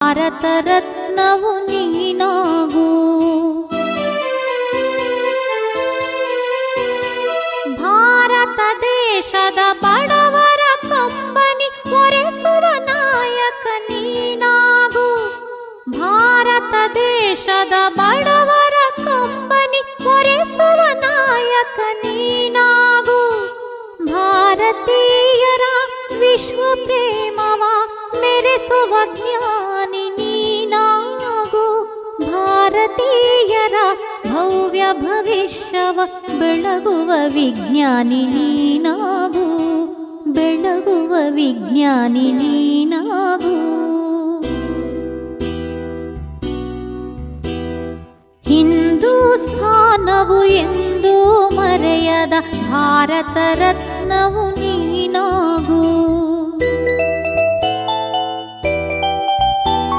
ಭಾರತರತ್ನವು ನೀನಾಗು ಭಾರತ ದೇಶದ ಬಡವರ ಕಂಬನಿ ಒರೆಸುವ ನಾಯಕ ನೀನಾಗು ಭಾರತ ದೇಶದ ಬಡವರ ಕಂಬನಿ ಒರೆಸುವ ನಾಯಕ ನೀನಾಗು ಭಾರತೀಯರ ವಿಶ್ವ ಪ್ರೇಮವ ಮೆರೆಸುವ ಜ್ಞಾನಿ ಭಾರತೀಯರ ಭವ್ಯ ಭವಿಷ್ಯವ ಬೆಳಗುವ ವಿಜ್ಞಾನಿ ನೀನಾಗು, ಬೆಳಗುವ ವಿಜ್ಞಾನಿ ನೀನಾಗು. ಹಿಂದೂಸ್ಥಾನವು ಎಂದೂ ಮರೆಯದ ಭಾರತ ರತ್ನವು ನೀನಾಗು